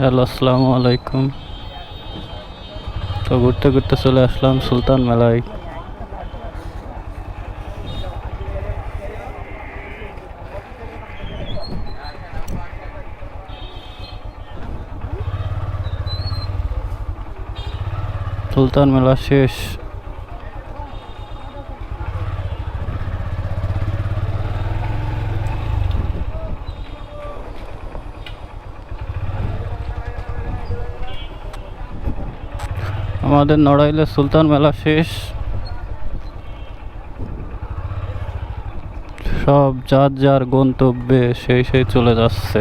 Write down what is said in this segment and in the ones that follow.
Hello আসসালামু আলাইকুম। তো ঘুরতে ঘুরতে চলে আসলাম সুলতান মেলায়। সুলতান মেলা শেষ। আমাদের নড়াইলে সুলতান মেলা শেষ। সব যার যার গন্তব্যে সেই সেই চলে যাচ্ছে।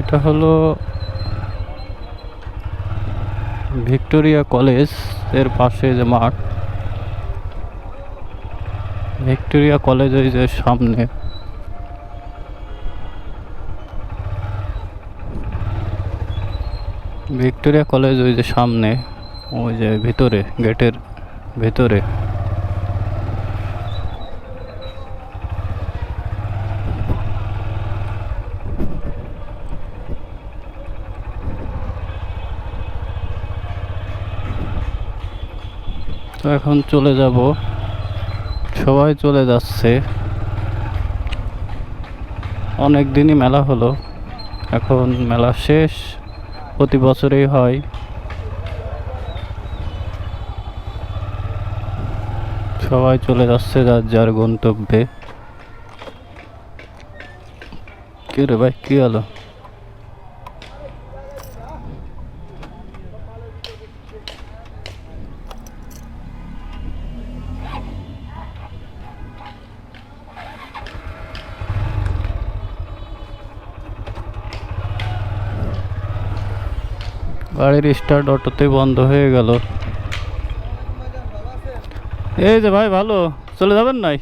এটা হলো ভিক্টোরিয়া কলেজ, এর পাশে যে মাঠ। ভিক্টোরিয়া কলেজ ওই যে সামনে। ভিক্টোরিয়া কলেজ ওই যে সামনে, ওই যে ভিতরে, গেটের ভিতরে। তো এখন চলে যাব। সবাই চলে যাচ্ছে। অনেক দিনই মেলা হলো। এখন মেলা শেষ। প্রতি বছরেই হয়। সবাই চলে যাচ্ছে যার যার গন্তব্যে। কি রে ভাই, কী হলো? গাড়ির স্টার্ট অটোতে বন্ধ হয়ে গেল। এই যে ভাই ভালো? চলে যাবেন নাই?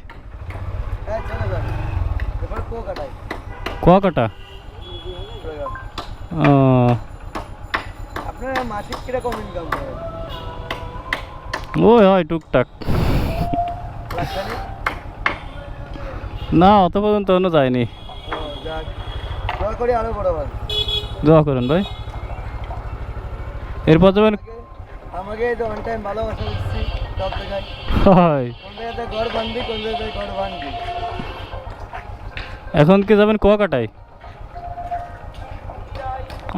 কুয়াকাটা? ও। ওই হয় টুকটাক। না অত পর্যন্ত যায়নি। দোয়া করেন ভাই। এরপর যাবেন আমাকে তো অন টাইম ভালোবাসা দিচ্ছি সব জায়গায়। হয়। কোন জায়গাতে ঘর বান্ধি কোন জায়গায় ঘর ভাঙবি। এখন কি যাবেন কুয়াকাটায়?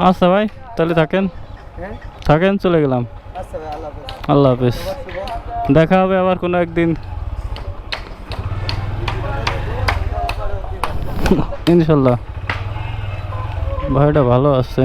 আচ্ছা ভাই তাহলে থাকেন। হ্যাঁ? থাকেন চলে গেলাম। আচ্ছা আল্লাহ হাফেজ। দেখা হবে আবার কোনো একদিন। ইনশাল্লাহ। ভাইটা ভালো আছে।